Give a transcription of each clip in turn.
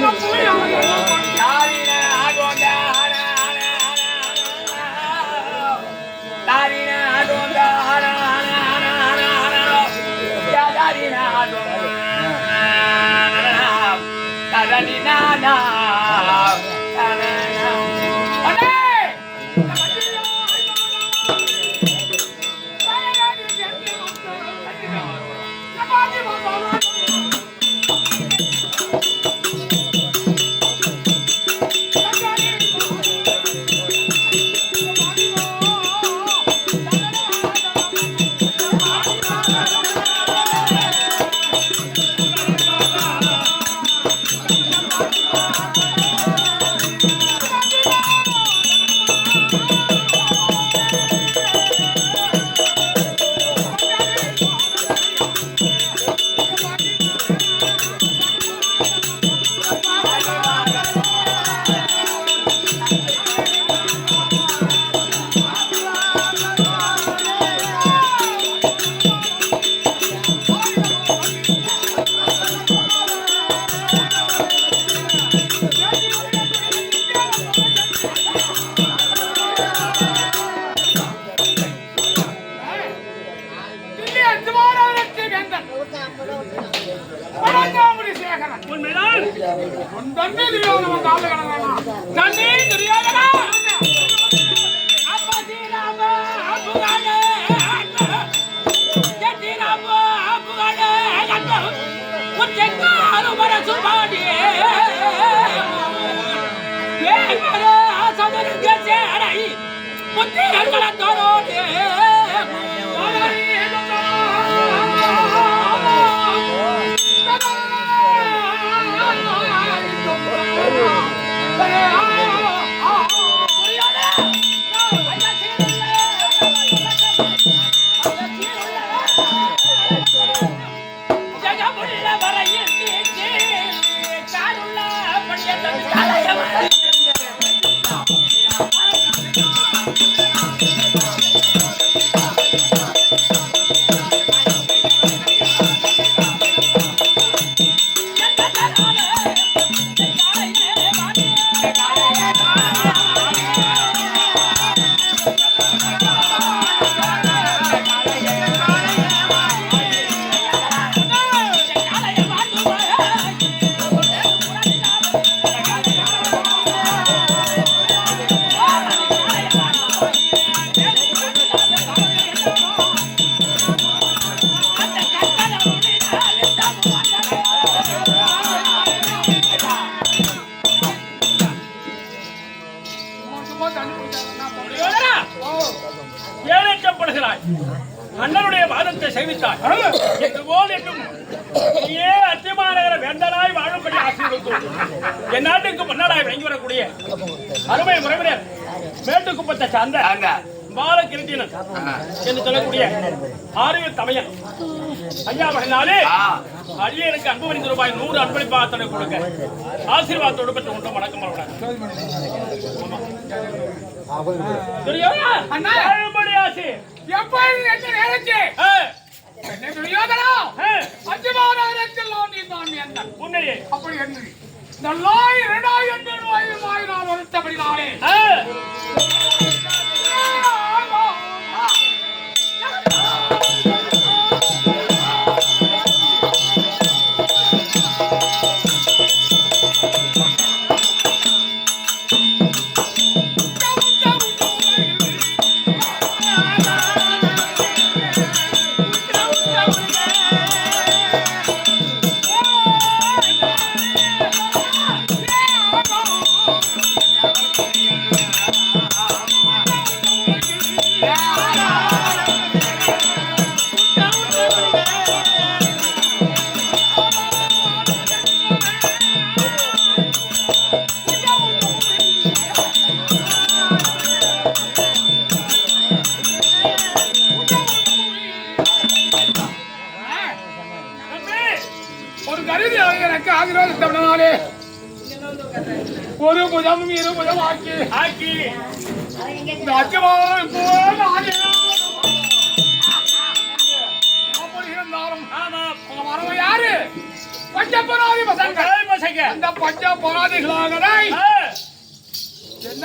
了，不要了，不要了。உண்மைதான் உன் தம்பி துரியோதனன் வந்து தண்ணி துரியோதனா அப்பா சீராம ஏழைக்கப்படுகிறாய். அண்ணனுடைய வாதத்தை என்று போல் என்றும் நீயே அத்தியமாநகர வேந்தனாய் வாழும்படி ஆசீர்வதித்தோம் என் நாட்டுக்கு மன்னராய் விளங்கி வரக்கூடிய அருமை முறைவினர் மேட்டுக்குப்பத்தை சார்ந்த பாலகிருட்டினன் என்று சொல்லக்கூடிய ஆரியர் தமையன் ஐயா மகனாலே அடியனுக்கு அன்பு மணி ரூபாய் நூறு அன்பளிப்பாத்தனை கொடுக்க ஆசீர்வாதத்தோடு பெற்று கொண்டோம் வணக்கம் உன்னையே. அப்படி என்று. நல்லாய் இரண்டாயிரத்தி ரூபாயுமாய் நான் வருத்தப்படினாலே எனக்கு ஆசீர்வாதத்தினாலே ஒரு புதம் இரு புதம் ஆக்கி. ஆக்கி. அச்சமானம் போல் அப்படி இருந்தாலும் யாரு? பஞ்ச பசங்க பசங்க அந்த பஞ்ச. ஆ, என்ன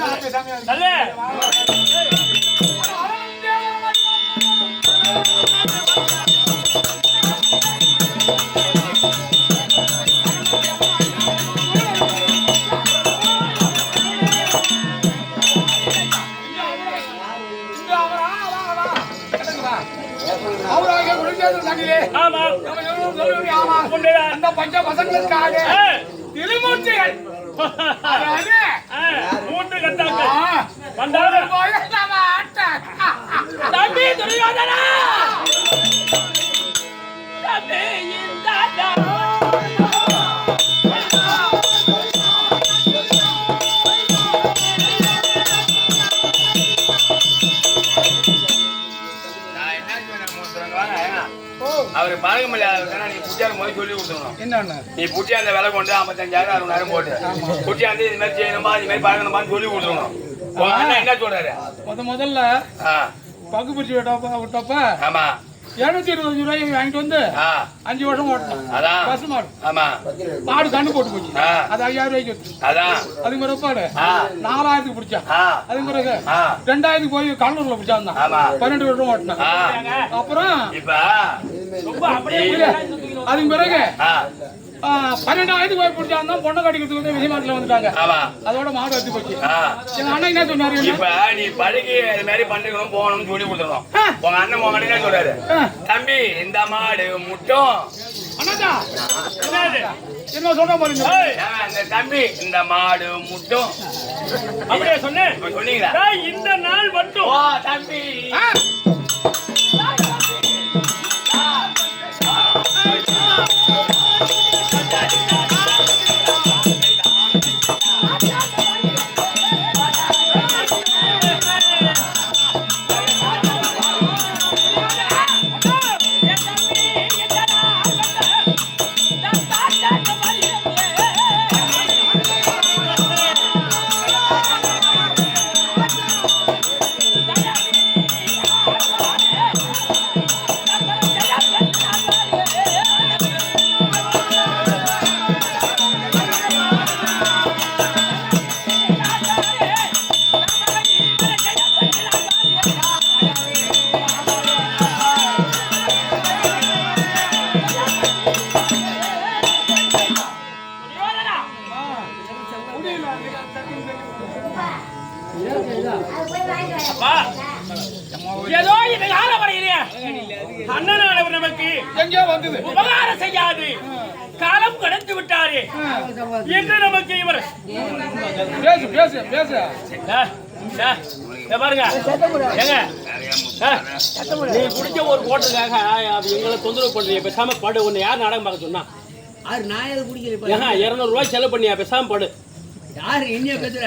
ஆமா. ஆமா. அந்த பஞ்ச பசங்களுக்காக திருமூர்த்திகள். மூன்று வயசான ஆட்டம். தம்பி துரியோதனா. தம்பி இந்தாடா பழக்கம் நீ புட்டியார் போய் சொல்லி என்னன்னு நீ புட்டி அந்த விலை கொண்டு ஐம்பத்தஞ்சாயிரம் அறுபதாயிரம் போட்டு. புட்டி அந்த இது மாதிரி செய்யணுமா இது மாதிரி பழகணுமான்னு சொல்லி அண்ணன் என்ன சொல்றாரு? முத முதல்ல பங்கு பிரிச்சு விட்டப்ப விட்டப்ப ஆமா. இருநூத்தி இருபத்தஞ்சு ரூபாய் வாங்கிட்டு வந்து அஞ்சு வருஷம் ஓட்டணும் பசு மாடு. ஆமா. மாடு கண்ணு போட்டு போச்சு. அது ஐயாயிரம் ரூபாய்க்கு. அதான். அதுக்கு பிறப்பாடு ஆ, நாலாயிரத்துக்கு பிடிச்சான் ஆ, அதுக்கு பிறகு ரெண்டாயிரத்துக்கு போய் கடலூர்ல பிடிச்சான் ஆமா. பன்னெண்டு வருஷம் ஓட்டினான். அப்புறம் அதுக்கு பிறகு பன்னெண்டாயிரத்துக்கு போய் பிடிச்சான் பொண்ணை கட்டிக்கிறதுக்கு வந்து விஜயமாட்டில் வந்துட்டாங்க. அதோட மாடு வச்சு போச்சு. ஆ. எங்க அண்ணன் என்ன சொன்னாரு? இப்ப நீ இது மாதிரி பண்ணிக்கணும் போகணும்னு சொல்லி. உங்க அண்ணன் உங்க அண்ணன் சொல்றாரு? தம்பி இந்த மாடு முட்டும். அண்ணாடா என்ன பாருங்க தம்பி இந்த மாடு முட்டும். அப்படியே சொன்னேன் சொன்னீங்களா? இந்த நாள் மட்டும். தம்பி. ஆ, ஏதோ இந்த கால வரையிலே அண்ணனானவர் நமக்கு எங்கேயோ வந்தது. உபகாரம் செய்யாது. காலம் கடந்து விட்டாரே. என்று நமக்கு இவர் பேசு பேசு பாருங்க. நீ குடிச்ச ஒரு கோட்டுக்காக அது எங்களை தொந்தரவு பண்றீங்க. பேசாம படு. உன்னை யார் நாடகம் பார்க்க சொன்னா? நான் எதை குடிக்கல ஏங்க இருநூறு ரூபாய் செலவு பண்ணியா? பேசாம படு. யாரு என்னைய பேசுற?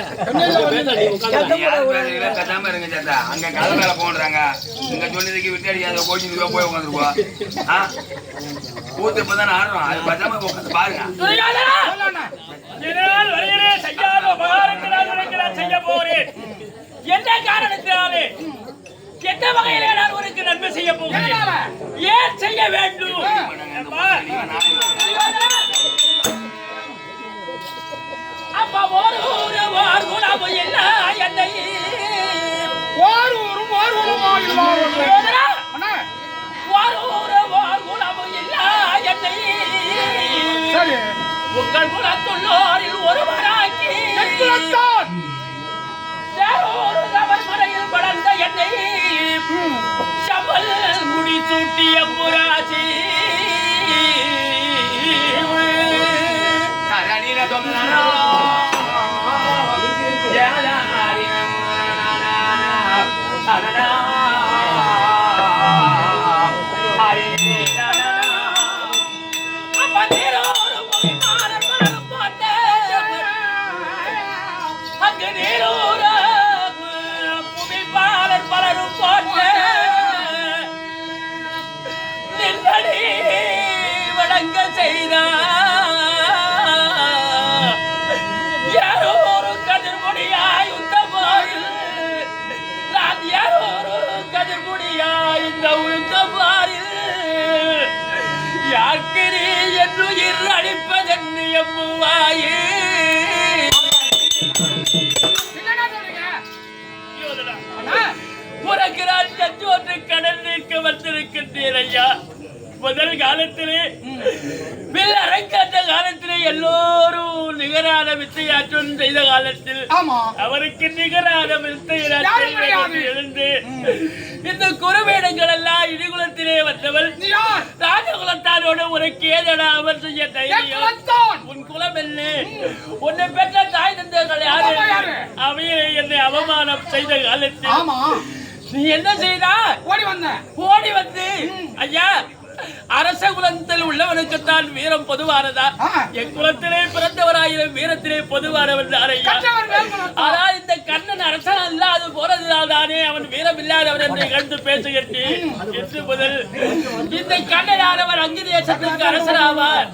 கத்தாம இருங்க சேத்தா. அங்க கதை மேல போன்றாங்க. இங்க சொன்னதுக்கு விட்டு அடிக்காத கோச்சிங் ரூபா போய் உட்காந்துருப்பா கூத்து இப்பதானே ஆடுறோம் அது பத்தாம உட்காந்து பாருங்க. செய்ய போறேன் எந்த காரணத்தினாலே? எந்த வகையிலே நான் உனக்கு நன்மை செய்ய போகிறேன்? ஏன் செய்ய வேண்டும்? அப்பா, அப்பா ஒரு ஊரு ஒரு குணம் இல்லை என்னை ஓர் ஊரும் ஓர் ஊருமா இல்லாமல் ஒரு ஊரு ஒரு குணம் இல்லை என்னை சரி உங்கள் குலத்துள்ளோரில் ஒருவராக்கி வளர்ந்த என்னை சமல் முடி சூட்டிய na na na na na சற்றோற்று கடல் நீக்க வந்திருக்கின்றேன் ஐயா. முதல் காலத்திலே வில் அரங்காட்ட காலத்திலே எல்லோரும் நிகரான வித்தையாற்றம் செய்த காலத்தில் அவருக்கு நிகரான. வித்தையாற்றம் எழுந்து இந்த குறுவேடங்கள் எல்லாம் இடிகுலத்திலே வந்தவள் ராஜகுலத்தாரோடு உனக்கு ஏதடா அவர் செய்ய தைரியம். உன் குலம் என்ன? உன்னை பெற்ற தாய் அப்பா யாரு? அவையை என்னை அவமானம் செய்த காலத்தில் ஆமா. நீ என்ன செய்தா ஓடி வந்தேன். ஓடி வந்து ஐயா அரச குலத்தில் உள்ளவனுக்குத்தான் வீரம் பொதுவானதா. என் குலத்திலே பிறந்தவராயிரம் வீரத்திலே குலத்தான். ஆனால் இந்த கண்ணன் அரசன் அல்லாது போறதுனால் தானே அவன் வீரம் இல்லாதவன் என்று கண்டு பேசுகிறேன் என்று முதல் இந்த கண்ணனானவர் அங்கு தேசத்திற்கு அரசனாவார்.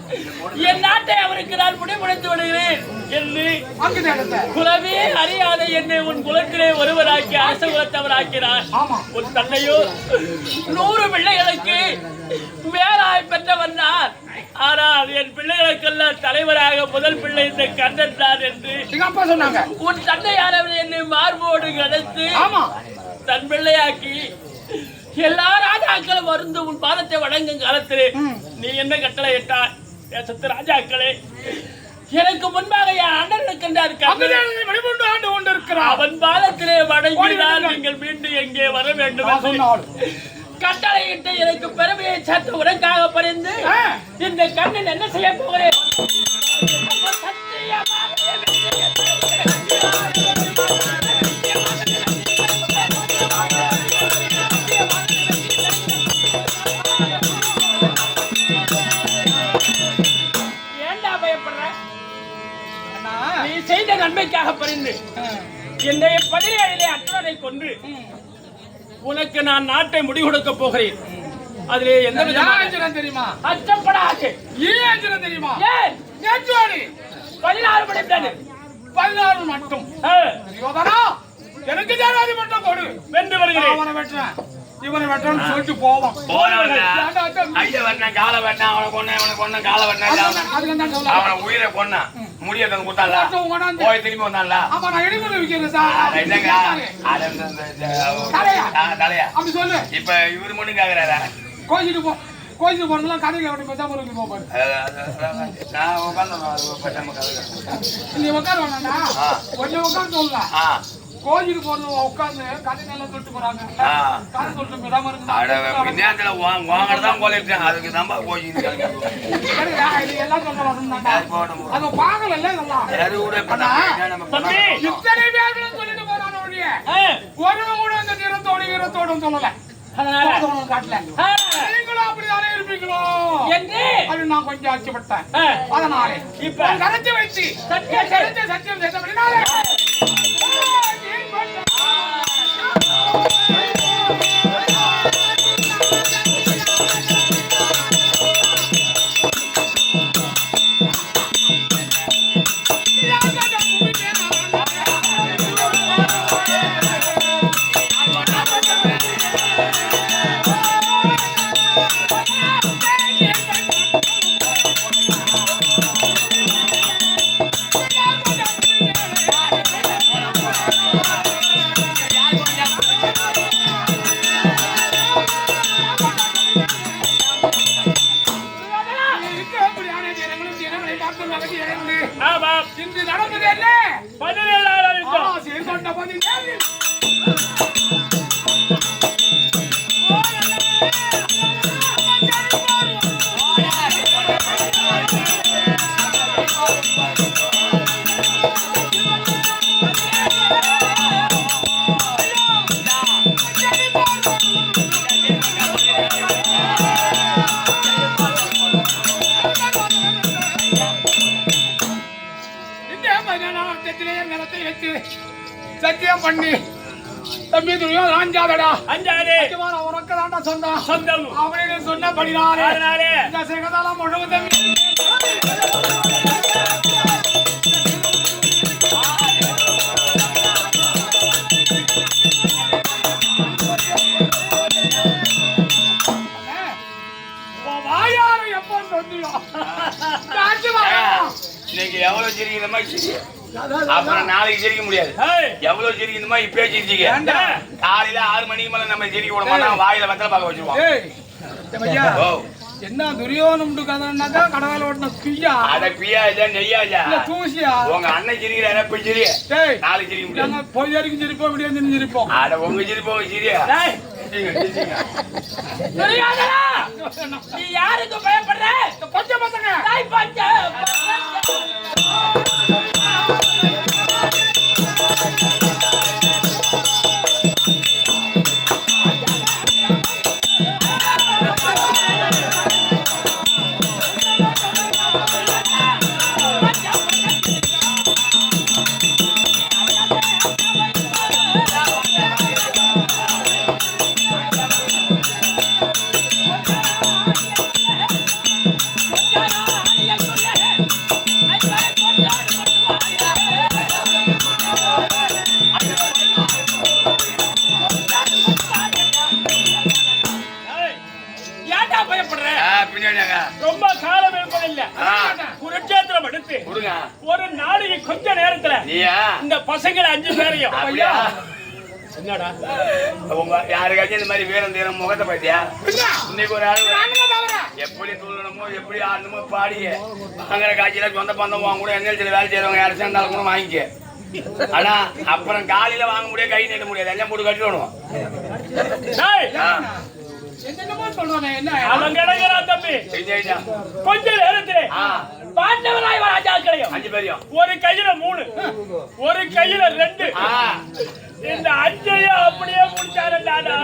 என் நாட்டை அவருக்கு நான் முடிமுடித்து விடுகிறேன் என்று குலமே அறியாத என்னை உன் குலத்திலே ஒருவராக்கி அரச குலத்தவராக்கிறார் உன் தந்தையோ நூறு பிள்ளைகளுக்கு மேலாய் பெற்றவன் நான். ஆனால் என் பிள்ளைகளுக்கெல்லாம் தலைவராக முதல் பிள்ளை இந்த கண்ணன் தான் என்று அப்பா சொன்னாங்க. உன் தந்தையானவன் என்னை மார்போடு கடத்து தன் பிள்ளையாக்கி எல்லா ராஜாக்களும் வருந்து உன் பாதத்தை வணங்கும் காலத்திலே நீ என்ன கட்டளை இட்டாய்? தேசத்து ராஜாக்களே எனக்கு முன்பாக என் அண்ணன் இருக்கின்றார் வெளிக்கொண்டு ஆண்டு கொண்டிருக்கிறார். அவன் பாதத்திலே வணங்கினால். நீங்கள் மீண்டும் எங்கே வர வேண்டும்? என்று கட்டளையிட்டு எனக்கு பெருமையை சற்று உனக்காக பறிந்து. இந்த கண்ணன் என்ன செய்ய போகிறேன்? நீ செய்த நன்மைக்காக பறிந்து என்னுடைய பதினேழிலே அற்றுவனை கொன்று. உனக்கு நான் நாட்டை முடிகொடுக்க போகிறேன். அதிலே எந்த விதமான தெரியுமா? அச்சப்படாது. ஏன் தெரியுமா? ஏன்? பதினாறு பதினாறு மட்டும். எனக்கு ஜனாதி மட்டும் கொடு. வென்று வருகிறேன். அவனை வெட்டுறேன். இவனை வெட்டுறேன்னு சொல்லிட்டு போவான். அதான் ஐயா வெட்டின காலை வெட்டின அவனை கொன்ன இவனை கொன்ன காலை அவனை உயிரை கொன்னான். முடிய மட்டும் கொண்டாந்து- போய் திரும்பி ஆமா நான் இடிமுறை விற்கிறேன் சார். இல்லைங்க. தலையா? அப்படி சொல்லு. இப்ப இவரு மட்டும் கேக்குறாரா? கோயிலுக்கு போ கோயிலுக்கு போறதெல்லாம் கடையில் அப்படி பேசாம இருக்கு போப்பாரு நான் உட்காந்து நீ உட்கார வேணாண்டா. கொஞ்சம் உட்கார சொல்லலாம். கோயிலுக்கு போறது உட்காந்து கடை நல்லா சொல்லிட்டு போறாங்க. கடை சொல்லிட்டு அட இருக்கு. வாங்கறதான் அதுக்கு தான் இது எல்லாம் அது பாக்கல இதெல்லாம். இத்தனை பேர்களும் சொல்லிட்டு போறான ஒழிய ஒருவன் கூட இந்த நிறத்தோட வீரத்தோடும் சொல்லல. அதனால? காட்டல. நீங்களும் அப்படிதானே இருப்பீங்களோ? என்று அது நான் கொஞ்சம் அச்சுப்பட்டேன் ஆ, அதனாலே இப்ப? இப்ப கரைச்சி வச்சு சத்தியம் சீர்கொண்ட பதினேழு. சொன்னபடினாலே அதனாலே இந்த சிகதலம் முழுவதும் இன்னைக்கு எவ்வளவு சிரிக்கிற மாதிரி சிரி அப்புறம் நாளைக்கு சிரிக்க முடியாது. எவ்வளவு சிரிக்கணுமோ இப்பயே சிரிச்சிக்க? காலையில ஆறு மணிக்கு மேல நம்ம சிரிக்க விட மாட்டோம். வாயில வெத்தலை பார்க்க வச்சிருவோம். என்ன துரியோனம் கதைனாக்கா கடவுள் ஓட்டின பிய்யா? அட பியா இல்ல நெய்யா இல்ல தூசியா? உங்க அண்ணன் சிரிக்கிறாரு போய் சிரி? டேய் நாளைக்கு சிரிக்க முடியாது நாங்க பொய் வரைக்கும் சிரிப்போம் விடிய சிரிப்போம் அட உங்க சிரிப்பு உங்க சிரியா? நீ யாருக்கு பயப்படுற? கொஞ்சம் பசங்க. பஞ்ச எப்படி துள்ளணுமோ எப்படி ஆடணுமோ பாடிய. வாங்குற காட்சியில சொந்த பந்தம் வாங்க கூட என்எல்சியில் வேலை செய்யறவங்க யாரும் சேர்ந்தாலும் கூட வாங்கிக்க. ஆனா அப்புறம் காலையில வாங்க முடியாது கை நீட்ட முடியாது. எல்லாம் போட்டு கட்டிடணும். கொஞ்ச நேரத்திலே பாண்டவராய் ராஜாக்களையும் அஞ்சு பேரையும். ஒரு கையில மூணு ஒரு கையில ரெண்டு. இந்த அஞ்சையும் அப்படியே முடிச்சாருடாடா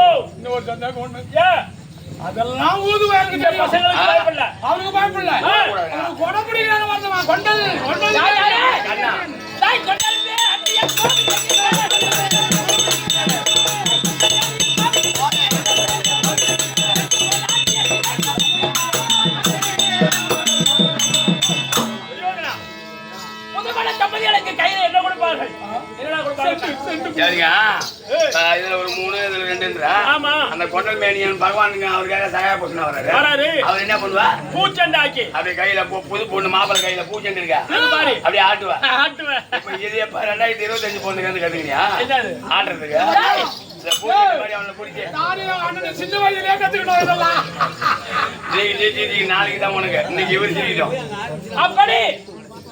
ஓ. இந்த ஒரு சந்தேகம் ஒண்ணு. அதெல்லாம் ஊது வேலைக்கு இந்த தெரியும் பசங்களுக்கு பயப்படல அவனுக்கு பயப்படல. அவனுக்கு கொடை பிடிக்கிறான வருத்தமா கொண்டல் கொண்டல்? கண்ணா. டேய், கொண்டாடுமே, அண்ணியா, முதுமலை தம்பதிகளுக்கு கையில என்ன கொடுப்பார்கள் என்னடா கொடுப்பார்கள் சரிங்க இதுல ஒரு மூணு இதுல ரெண்டுன்றா? ஆமா. அந்த கொண்டல் மேனியன் பகவானுக்கு அவருக்காக சகாய வர்றாரு வராரு. அவர் என்ன பண்ணுவா? பூச்சண்டாக்கி. அப்படியே கையில பூ- புது பொண்ணு மாப்பிள்ளை கையில பூச்செண்டு இருக்கா. அப்படியே ஆட்டுவா? ஆட்டுவேன் இப்ப இது எப்ப? ரெண்டாயிரத்தி இருபத்தஞ்சு பொண்ணுக்கு வந்து கத்துக்கிறியா என்னது? ஆடுறதுக்கு இந்த பூச்செண்டு மாதிரி அவனை பிடிச்சி. நானே அண்ணன் சின்ன வயதிலே கத்துக்கிட்டோம் இதெல்லாம். நீ நீ நீ- நீ நாளைக்கு தான் உனக்கு. இன்னைக்கு இவர் சிரிக்கிட்டோம். அப்படி.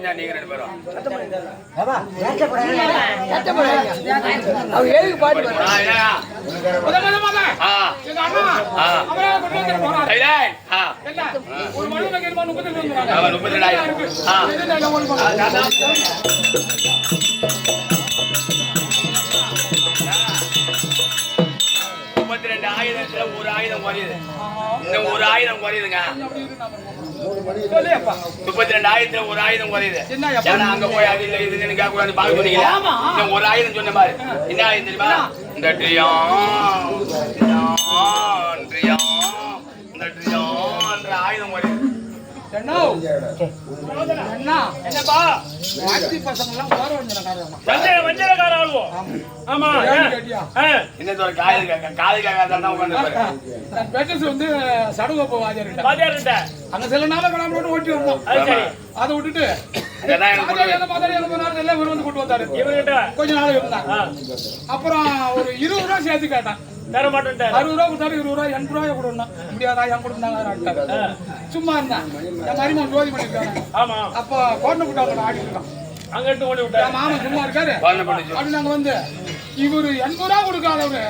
ரெண்டு வந்துடுறாங்க. ஆமா, முப்பத்தி ரெண்டாயிரம். ஆயுதத்துல ஒரு ஆயுதம் குறையுது. இன்னும் ஒரு ஆயுதம் குறையுதுங்க. முப்பத்தி ரெண்டு ஆயிரத்துல ஒரு ஆயுதம் குறையுது. அங்க போய் அது இல்லை இது கேட்க கூடாது பாக்க சொன்னீங்களா ஆமா. இன்னும் ஒரு ஆயுதம் சொன்ன பாரு. என்ன ஆயுதம் தெரியுமா? இந்த ட்ரியான் ட்ரியான் ட்ரியான் ஆயுதம் குறையுது? என்னப்பா? காரணம். மஞ்சள் மஞ்சளக்கார ஆளுவோம் ஆமா. இன்னும் ஒரு காது காது கேட்காதான் தான் உட்காந்து நான் பேட்டஸ் வந்து சடுகோப்ப. அங்க சில நாள் கிளம்பிட்டு ஓட்டி வந்தோம் அது சரி. அதை விட்டுட்டு எல்லாம் கொஞ்ச நாள் இருந்தான் அப்புறம் ஒரு இருபது ரூபா சேர்த்து கேட்டான். தர மாட்டேன்ட்டாரு அறுபது ரூபா கொடுத்தாரு இருபது ரூபா எண்பது ரூபாய் கொடுக்கணும் முடியாதா என் கொடுத்தாங்க சும்மா இருந்தேன் என் மருமகன் ஜோதி பண்ணிருக்காங்க ஆமா. அப்போ கோட்டை விட்டாங்க ஆடிட்டு இருக்கான் அங்கிட்டு ஓடி விட்டாரு. என் மாமன் சும்மா இருக்காரு. அப்படி நாங்க வந்து இவரு எண்பது ரூபா கொடுக்காதவரு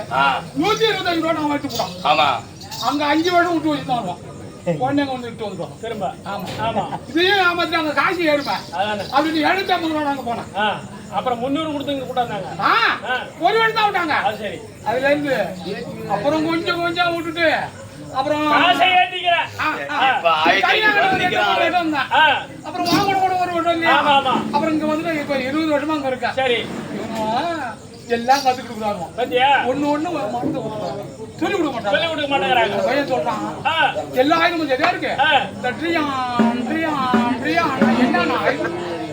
நூத்தி இருபத்தஞ்சு ரூபா நான் விட்டு போனோம் ஆமா. அங்க அஞ்சு வருடம் விட்டு வச்சு தான் வருவோம் குழந்தைங்க வந்து விட்டு வந்துடும் திரும்ப. ஆமா ஆமா. இதையும் ஏமாத்தி அங்க காசு அதானே. அப்படின்னு எழுநூத்தி ஐம்பது ரூபா நாங்க போனோம். அப்புறம் முன்னூறு கொடுத்து ஆ ஒரு வருடம் தான் விட்டாங்க. அது சரி. அதுல இருந்து அப்புறம் கொஞ்சம் கொஞ்சம் விட்டுட்டு அப்புறம் அப்புறம் வாங்க கூட ஒரு வருடம் இல்லையா ஆமா, ஆமா. அப்புறம் இங்க வந்து இப்ப இருபது வருஷமா அங்க இருக்கேன் சரி. எல்லாம் கத்துக்கிட்டு இருக்கிறாங்க பத்தியா? ஒண்ணு ஒண்ணு மறந்து கொடுக்குறாங்க. சொல்லி கொடுக்க மாட்டாங்க சொல்லி கொடுக்க மாட்டேங்கிறாங்க. பையன் சொல்றான். எல்லா ஆயுதமும் சரியா இருக்கு. ஆ. இந்த ட்ரியான் ட்ரியான் ட்ரியான் என்னன்னா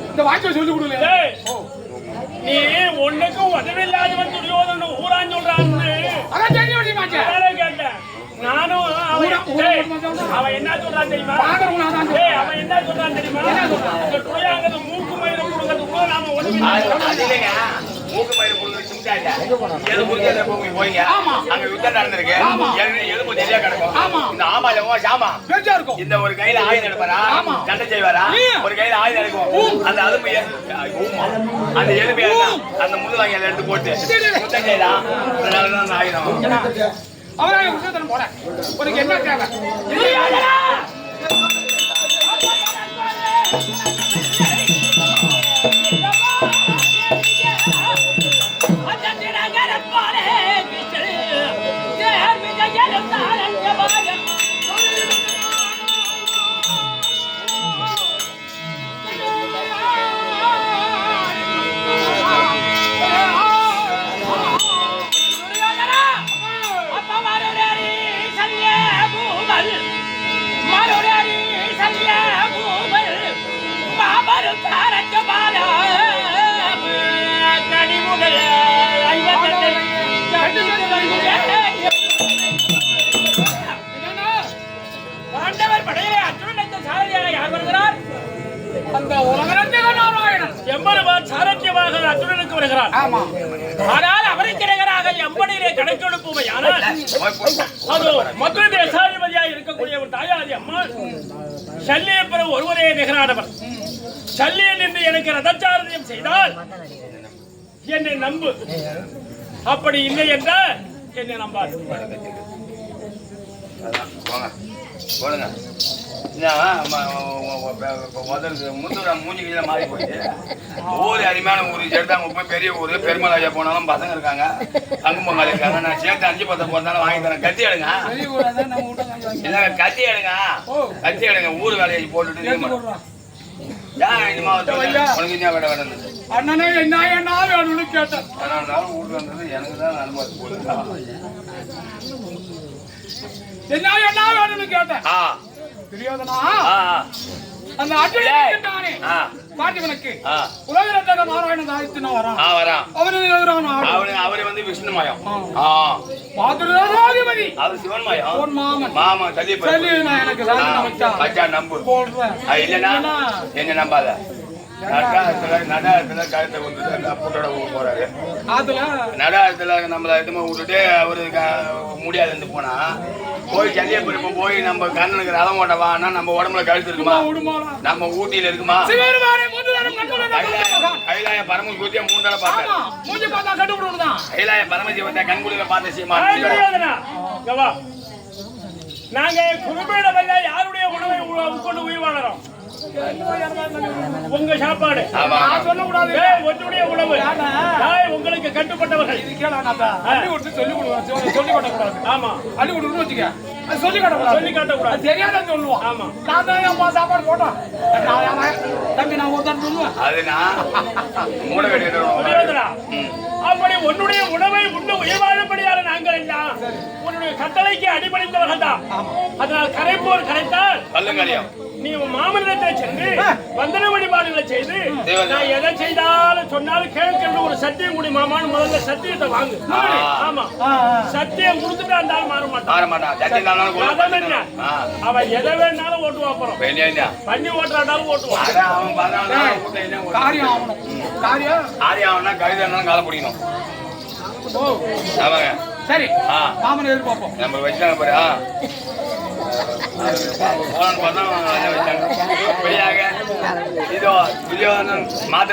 இந்த வாக்கிய சொல்லி கொடுக்கல நீ ஒண்ணுக்கும் உதவியில்லாதவன் துரியோதனன் ஊரான் சொல்றான்னு. அதான் தெரிய வேற கேட்டேன். நானும் அவன் என்ன சொல்றான் தெரியுமா? அவன் என்ன சொல்றான் தெரியுமா? மூக்கு மயிரை கொடுக்கறது கூட நாம ஒண்ணுமே அது அது இல்லைங்க. எலும்பு தெரியாத அங்க யுத்தம் நடந்திருக்கு. எலும்பு- தெரியா கிடக்கும். இந்த ஆமாலவோ சாமா. இருக்கும் இந்த ஒரு கையில ஆயுதம் எடுப்பாரா சண்டை செய்வாரா ஒரு கையில ஆயுதம் எடுக்கும் அந்த அலும்பு அந்த எலும்பு அந்த முள்ளு வாங்கி எடுத்து போட்டு சுத்தம் செய்யலாம் அதனாலதான் ஆயுதம் உனக்கு என்ன தேவை எம்பெருமான் சாரத்தியமாக அர்ஜுனனுக்கு வருகிறார் ஆமா ஆனால் அவருக்கு நிகராக எம்படியிலே கணக்கெடுப்புமை ஆனால் அது மொத்த தேசாதிபதியாக இருக்கக்கூடிய ஒரு தாயாதி அம்மா சல்லியப்பெரும் ஒருவரே நிகரானவர் சல்லியன் என்று எனக்கு ரதச்சாரதியம் செய்தால் என்னை நம்பு. அப்படி இல்லை என்றால் என்னை நம்பாது. போடுங்க என்ன, ம- ஒ- ஒ- ஒ- முதல்ல முந்தூர மூஞ்சி கீழே மாறி போயிட்டு ஊர். அருமையான ஊர் சேர்த்தாங்க போய் பெரிய ஊர். பெருமலாஜா போனாலும் பசங்க இருக்காங்க. தங்குமங்கால் இருக்காங்க. நான் சேர்த்து அஞ்சு பத்து போட்டாலும் வாங்கி தரேன். கத்தி எடுங்க. வெளிய கூடாது நம்ம வீட்டை வாங்கி வாங்கி இல்ல கத்தி எடுங்க. கத்தி எடுங்க. ஊர் வேலையை போட்டுட்டு அண்ணனே என்ன என்ன வேணும்னு கேட்டேன். வீட்டுக்கு வந்தது எனக்கு தான் அனுமதி என்ன என்ன வேணும்னு கேட்டேன். தெரியாதனா? அந்த அர்ஜுனன் நாராயணன் வரான் வரான் அவரு எதிரான அவரு அவரு வந்து விஷ்ணுமயம் மாதுராதிபதி. அவர் சிவன்மயம் உன் மாமன். மாமா சரி எனக்கு நம்பு. இல்லைன்னா என்ன நம்பாத. நடாத்துல நடாத்துல கழுத்தை கொண்டு புட்டோட போறாரு. அதுல? நடாத்துல நம்மள இதுமா விட்டுட்டு அவரு க- முடியாதுன்னு போனா போய் சல்லியப்பருப்பு போய் நம்ம கண்ணனுக்கு ரதம் ஓட்ட வான்னா நம்ம உடம்புல கழுத்து இருக்குமா? நம்ம ஊட்டியில இருக்குமா? கைலாய- மூணு தடவை ஆமா பார்த்தேன் கைலாய பரமசிவத்தை கண்குளிர பார்த்த சீமா. நாங்க குருபீடமல்ல யாருடைய உணவை உட்கொண்டு உயிர் வாழறோம்? உங்க சாப்பாடு. சொல்லக்கூடாது. உன்னுடைய உணவு. உங்களுக்கு கட்டுப்பட்டவர்கள். சொல்லி காட்டக்கூடாது. ஆமா. அள்ளி வச்சுக்க. அது சொல்லி காட்டக்கூடாது. சொல்லி காட்டக்கூடாது. அது தெரியாதுன்னு சொல்லுவான் ஆமா. நான் தான் அம்மா சாப்பாடு போட்டோம் தம்பி நான் ஒருத்தன் சொல்லுவேன். மூட அப்படி உன்னுடைய உணவை உண்டு உயிர் வாழும்படியான நாங்கள் எல்லாம் உன்னுடைய கட்டளைக்கு அடிபணிந்தவர்கள் தான். அதனால் கரைப்போர் கரைத்தால் நீ உன் மாமனிடத்தை சென்று வந்தன வழிபாடுகளை செய்து. நான் எதை செய்தாலும் சொன்னாலும் கேட்கின்ற ஒரு சத்தியம் குடி மாமான்னு முதல்ல சத்தியத்தை வாங்கு. ஆமா சத்தியம் கொடுத்துட்டு அந்த ஆள் மாற மாட்டான். என்ன? அவன் எதை வேணாலும் ஓட்டுவான் அப்புறம்? பண்ணி ஓட்டுறாண்டாலும் ஓட்டுவான்? காரியம் ஆகணும் காரியம்? கழுதை இருந்தாலும் காலை பிடிக்கணும். ஆமாங்க. சரி. மாமன் எதிர்பார்ப்போம் நம்ம வச்சாங்க பாரு ஆ. போலான்னு பார்த்தா வச்சாங்க இதோ துரியோதனன் மாத்த